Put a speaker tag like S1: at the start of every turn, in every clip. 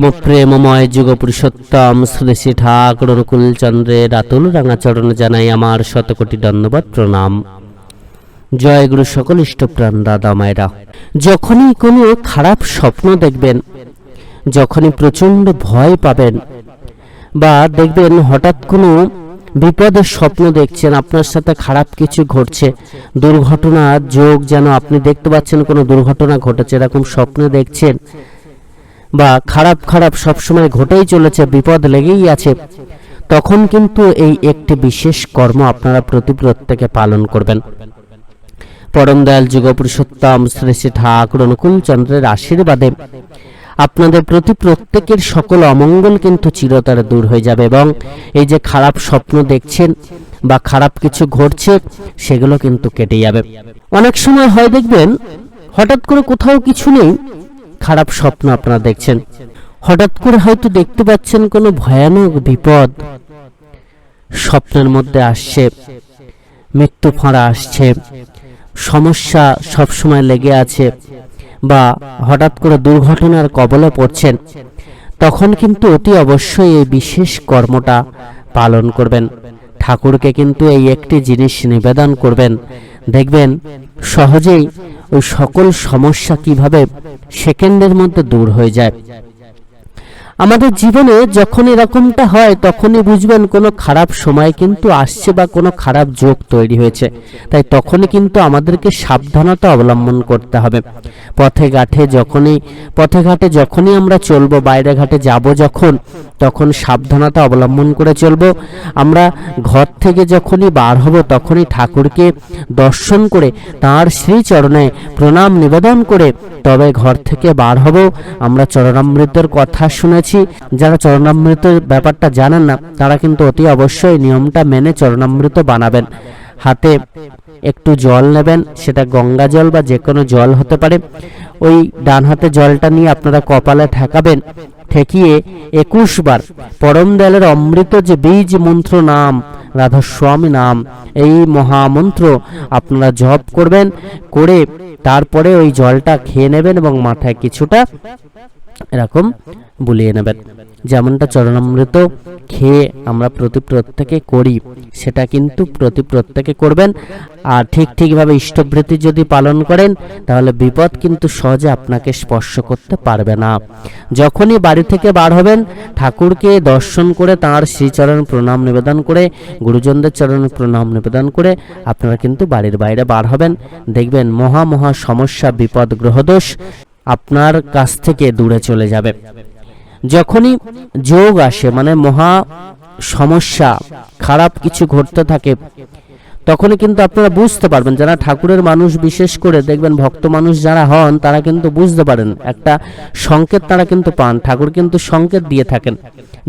S1: পরম প্রেমময় যুগ পুরুষোত্তম সুদেশী ঠাকুর অনুকূল চন্দ্রের আতুল রাঙা চরণ জানাই আমার শতকোটি ধন্যবাদ, প্রণাম। জয় গুরু সকল ইষ্টপ্রাণ দাদা মায়েরা। যখনই কোনো খারাপ স্বপ্ন দেখবেন, যখনই প্রচণ্ড ভয় পাবেন, বা দেখবেন হঠাৎ কোনো বিপদের স্বপ্ন দেখছেন, আপনার সাথে খারাপ কিছু ঘটছে, দুর্ঘটনা, যোগ যেন আপনি দেখতে পাচ্ছেন কোনো দুর্ঘটনা ঘটেছে, এরকম স্বপ্ন দেখছেন বা খারাপ খারাপ সবসময় ঘটেই চলেছে, বিপদ লেগেই আছে, তখন কিন্তু এই একটি বিশেষ কর্ম আপনারা প্রতি প্রত্যেকে পালন করবেন। পরম দয়াল যুগ পুরুষোত্তম শ্রী শ্রী ঠাকুর অনুকূল চন্দ্রের আশীর্বাদে আপনাদের প্রতি প্রত্যেকের সকল অমঙ্গল কিন্তু চিরতরে দূর হয়ে যাবে এবং এই যে খারাপ স্বপ্ন দেখছেন বা খারাপ কিছু ঘটছে, সেগুলো কিন্তু কেটে যাবে। অনেক সময় হয় দেখবেন, হঠাৎ করে কোথাও কিছু নেই খারাপ স্বপ্ন আপনারা দেখছেন। হঠাৎ করে হয়তো দেখতে পাচ্ছেন কোনো ভয়ানক বিপদ। স্বপ্নের মধ্যে আসছে, মৃত্যু ফাঁড়া আসছে, সমস্যা সবসময় লেগে আছে বা হঠাৎ করে দুর্ঘটনার কবলে পড়ছেন, তখন কিন্তু অতি অবশ্যই এই বিশেষ কর্মটা পালন করবেন। ঠাকুরকে কিন্তু এই একটি জিনিস নিবেদন করবেন। দেখবেন সহজেই ওই সকল সমস্যা কীভাবে সেকেন্ডের মধ্যে দূর হয়ে যায়। আমাদের জীবনে যখন এরকমটা হয়, তখনই বুঝবেন কোনো খারাপ সময় কিন্তু আসছে বা কোনো খারাপ যোগ তৈরি হয়েছে। তাই তখনই কিন্তু আমাদেরকে সাবধানতা অবলম্বন করতে হবে। পথে ঘাটে যখনই, পথে ঘাটে যখনই আমরা চলবো, বাইরে ঘাটে যাব যখন, তখন সাবধানতা অবলম্বন করে চলবো। আমরা ঘর থেকে যখনই বার হব, তখনই ঠাকুরকে দর্শন করে, তাঁর শ্রীচরণে প্রণাম নিবেদন করে, তবে ঘর থেকে বার হব। আমরা চরণামৃতের কথা শুনেছি যারা চরণামৃতের ব্যাপারটা জানেন না, তারা কিন্তু অতি অবশ্যই নিয়মটা মেনে চরণামৃত বানাবেন। হাতে একটু জল নেবেন, সেটা গঙ্গা জল বা যে কোনো জল হতে পারে। ওই ডান হাতে জলটা নিয়ে আপনারা কপালে ঠেকাবেন। ঠেকিয়ে একুশ বার পরম দয়ালের অমৃত যে বীজ মন্ত্র নাম, রাধাস্বামী নাম, এই মহামন্ত্র আপনারা জপ করবেন, করে তারপরে ওই জলটা খেয়ে নেবেন এবং মাথায় কিছুটা এরকম বুলিয়ে নেবেন। যেমনটা চরণামৃত খেয়ে আমরা প্রতি প্রত্যেকে করি, সেটা কিন্তু প্রতি প্রত্যেকে করবেন। আর ঠিক ঠিকভাবে ইষ্টবৃত্তি যদি পালন করেন, তাহলে বিপদ কিন্তু সহজে আপনাকে স্পর্শ করতে পারবে না। যখনই বাড়ি থেকে বার হবেন, ঠাকুরকে দর্শন করে তাঁর শ্রীচরণ প্রণাম নিবেদন করে, গুরুজনদের চরণ প্রণাম নিবেদন করে আপনারা কিন্তু বাড়ির বাইরে বার হবেন। দেখবেন মহা মহা সমস্যা, বিপদ, গ্রহদোষ। আপনার কাছ থেকে দূরে চলে যাবে। যখনই যোগ আসে মানে মহা সমস্যা, খারাপ কিছু ঘটতে থাকে, তখনই কিন্তু আপনারা বুঝতে পারবেন, যারা ঠাকুরের মানুষ বিশেষ করে দেখবেন ভক্ত মানুষ যারা হন, তারা কিন্তু বুঝতে পারেন, একটা সংকেত তারা কিন্তু পান, ঠাকুর কিন্তু সংকেত দিয়ে থাকেন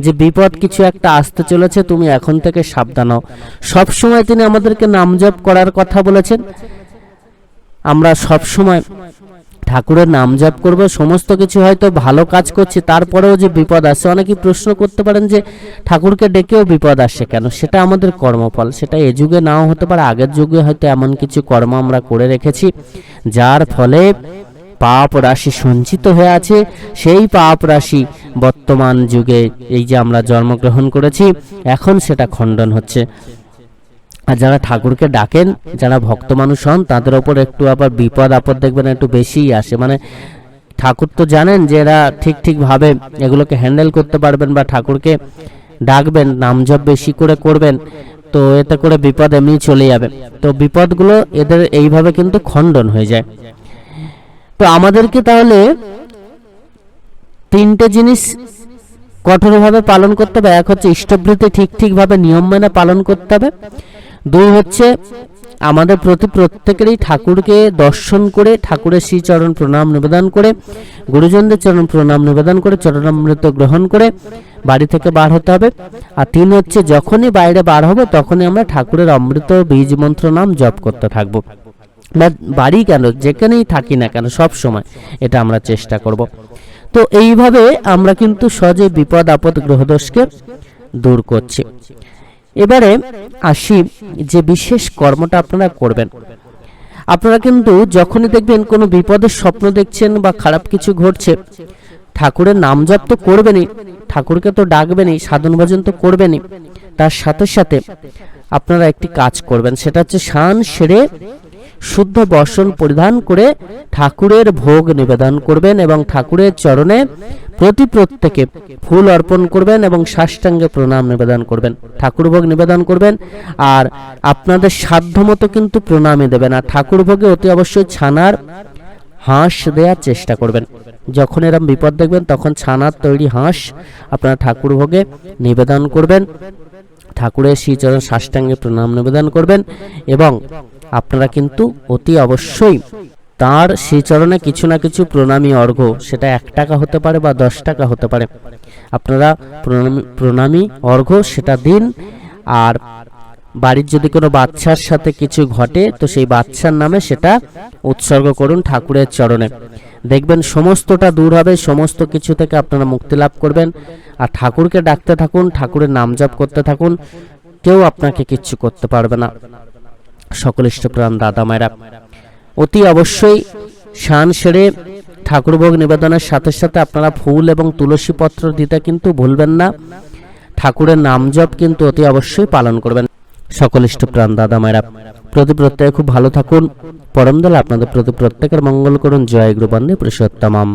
S1: যে বিপদ কিছু একটা আসতে চলেছে, তুমি এখন থেকে সাবধান হও। সবসময় তিনি আমাদেরকে নাম জপ করার কথা বলেছেন। আমরা সব সময় ঠাকুরের নাম জপ করব, সমস্ত কিছু হয়তো ভালো কাজ করছি, তারপরেও যে বিপদ আসে, অনেকেই প্রশ্ন করতে পারেন যে ঠাকুরকে ডেকেও বিপদ আসে কেন? সেটা আমাদের কর্মফল, সেটা এ যুগে নাও হতে পারে, আগের যুগে হয়তো এমন কিছু কর্ম আমরা করে রেখেছি, যার ফলে পাপ রাশি সঞ্চিত হয়ে আছে, সেই পাপ রাশি বর্তমান যুগে এই যে আমরা জন্মগ্রহণ করেছি, এখন সেটা খণ্ডন হচ্ছে। আর যারা ঠাকুরকে ডাকেন, যারা ভক্ত মানুষ হন, তাদের ওপর একটু আবার বিপদ আপদ দেখবেন, একটু বেশিই আসে। মানে ঠাকুর তো জানেন যে এরা ঠিক ঠিকভাবে এগুলোকে হ্যান্ডেল করতে পারবেন বা ঠাকুরকে ডাকবেন, নাম জপ বেশি করে করবেন, তো এতে করে বিপদ এমনি চলে যাবে। তো বিপদগুলো এদের এইভাবে কিন্তু খণ্ডন হয়ে যায়। তো আমাদেরকে তাহলে তিনটে জিনিস কঠোরভাবে পালন করতে হবে। এক হচ্ছে ইষ্টবৃত্তি ঠিক ঠিকভাবে নিয়ম মেনে পালন করতে হবে। দুই হচ্ছে। আমাদের প্রতি প্রত্যেকেরই ঠাকুরকে দর্শন করে, ঠাকুরের শ্রীচরণ প্রণাম নিবেদন করে, গুরুজনদের চরণ প্রণাম নিবেদন করে, চরণামৃত গ্রহণ করে বাড়ি থেকে বার হতে হবে। আর তিন হচ্ছে, যখনই বাইরে বার হবে, তখনই আমরা ঠাকুরের অমৃত বীজ মন্ত্র নাম জপ করতে থাকব। বা বাড়ি কেন, যেখানেই থাকি না কেন, সব সময় এটা আমরা চেষ্টা করব। তো এইভাবে আমরা কিন্তু সহজে বিপদ আপদ গ্রহদোষকে দূর করছি। এবারে আসি যে বিশেষ কর্মটা আপনারা করবেন। আপনারা কিন্তু যখনই দেখবেন কোনো বিপদের স্বপ্ন দেখছেন বা খারাপ কিছু ঘটছে, ঠাকুরের নাম জপ তো করবেনই, ঠাকুরকে তো ডাকবেনই, সাধন ভজন তো করবেনই। তার সাথে সাথে আপনারা একটি কাজ করবেন, সেটা হচ্ছে শান সেরে শুদ্ধ বর্ষণ পরিধান করে ঠাকুরের ভোগ নিবেদন করবেন এবং ঠাকুরের চরণে প্রতি প্রত্যেকে ফুল অর্পণ করবেন এবং সাষ্টাঙ্গে প্রণাম নিবেদন করবেন। ঠাকুর ভোগ নিবেদন করবেন আর আপনাদের সাধ্যমতো কিন্তু প্রণামই দেবেন। আর ঠাকুর ভোগে অতি অবশ্যই ছানার হাঁস দেওয়ার চেষ্টা করবেন। যখন এরম বিপদ দেখবেন তখন ছানার তৈরি হাঁস আপনারা ঠাকুর ভোগে নিবেদন করবেন। ঠাকুরের শ্রীচরণ সাষ্টাঙ্গে প্রণাম নিবেদন করবেন এবং আপনারা কিন্তু অতি অবশ্যই তার শ্রীচরণে কিছু না কিছু প্রণামী অর্ঘ্য সেটা এক টাকা হতে পারে বা দশ টাকা হতে পারে। আপনারা প্রণামী প্রণামী অর্ঘ্য সেটা দিন, আর বাড়ির যদি কোনো বাচ্চার সাথে কিছু ঘটে, তো সেই বাচ্চার নামে সেটা উৎসর্গ করুন ঠাকুরের চরণে। দেখবেন সমস্তটা দূর হবে, সমস্ত কিছু থেকে আপনারা মুক্তি লাভ করবেন। আর ঠাকুরকে ডাকতে থাকুন, ঠাকুরের নাম জপ করতে থাকুন, কেউ আপনাকে কিচ্ছু করতে পারবে না। সকল ইষ্টপ্রাণ দাদা মায়েরা, অতি অবশ্যই শান সেরে ঠাকুরভোগ নিবেদনের সাথে সাথে আপনারা ফুল এবং তুলসী পত্র দিতে কিন্তু ভুলবেন না। ঠাকুরের নাম জপ কিন্তু অতি অবশ্যই পালন করবেন। সকল ইষ্টপ্রাণ দাদা মায়েরা, প্রতি প্রত্যেকে খুব ভালো থাকুন। পরম দল আপনাদের প্রতি প্রত্যেকের মঙ্গল করুন। জয় গুরু বন্দে পুরুষোত্তমাম।